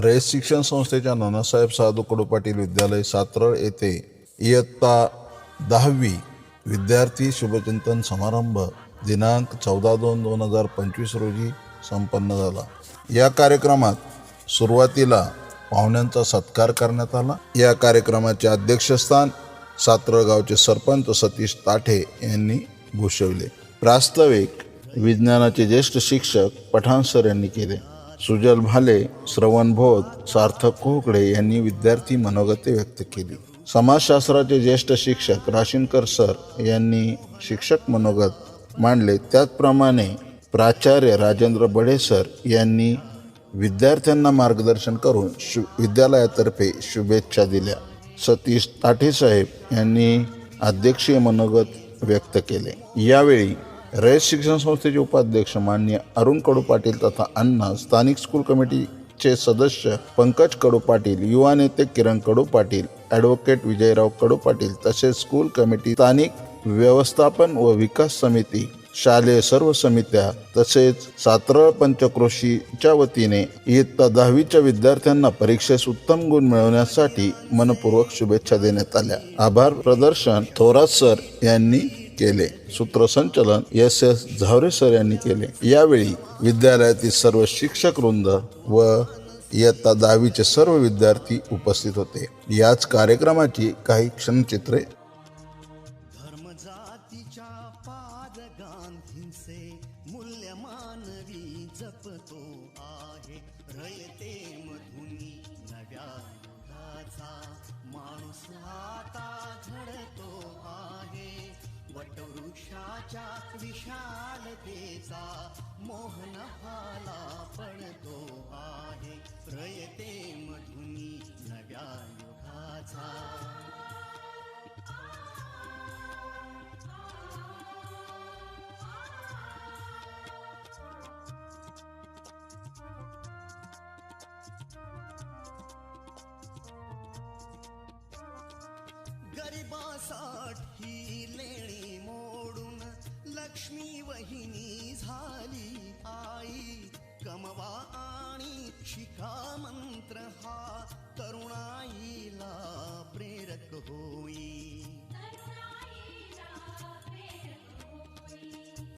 रयत शिक्षण संस्थेच्या नानासाहेब साधू कडू पाटील विद्यालय सातरळ येथे इयत्ता दहावी विद्यार्थी शुभचिंतन समारंभ दिनांक चौदा दोन दोन हजार पंचवीस रोजी संपन्न झाला. या कार्यक्रमात सुरुवातीला पाहुण्यांचा सत्कार करण्यात आला. या कार्यक्रमाचे अध्यक्षस्थान सातरळ गावचे सरपंच सतीश ताठे यांनी भूषवले. प्रास्ताविक विज्ञानाचे ज्येष्ठ शिक्षक पठाण सर यांनी केले. सुजल भाले श्रवण भोत सार्थक कोहकडे यांनी विद्यार्थी मनोगते व्यक्त केली. समाजशास्त्राचे ज्येष्ठ शिक्षक राशीनकर सर यांनी शिक्षक मनोगत मांडले. त्याचप्रमाणे प्राचार्य राजेंद्र बडे सर यांनी विद्यार्थ्यांना मार्गदर्शन करून शु विद्यालयातर्फे शुभेच्छा दिल्या. सतीश ताठेसाहेब यांनी अध्यक्षीय मनोगत व्यक्त केले. यावेळी रयत शिक्षण संस्थेचे उपाध्यक्ष मान्य अरुण कडू पाटील तथा अण्णा स्थानिक स्कूल कमिटीचे सदस्य पंकज कडू पाटील युवा नेते किरण कडू पाटील ॲडव्होकेट विजयराव कडू पाटील तसेच स्कूल कमिटी स्थानिक व्यवस्थापन व विकास समिती शालेय सर्व समित्या तसेच सातरळ पंचक्रोशीच्या वतीने इयत्ता दहावीच्या विद्यार्थ्यांना परीक्षेस उत्तम गुण मिळवण्यासाठी मनपूर्वक शुभेच्छा देण्यात आल्या. आभार प्रदर्शन थोरात सर यांनी केले. सूत्रसंचलन एस. एस. झावरे सर यांनी केले. यावेळी विद्यालयातील सर्व शिक्षक वृंद व इयत्ता दहावीचे सर्व विद्यार्थी उपस्थित होते. याच कार्यक्रमाची काही क्षणचित्रे मूल्यमानवी जपतो आहे. वटवृक्षाच्या विशालतेचा मोहन भाला तो आहे. प्रयते मधुनी नव्या युगाचा. गरिबासाठी लेणी मो लक्ष्मी वहिनी झाली आई कमवा आणि शिका मंत्र हा तरुणाईला प्रेरक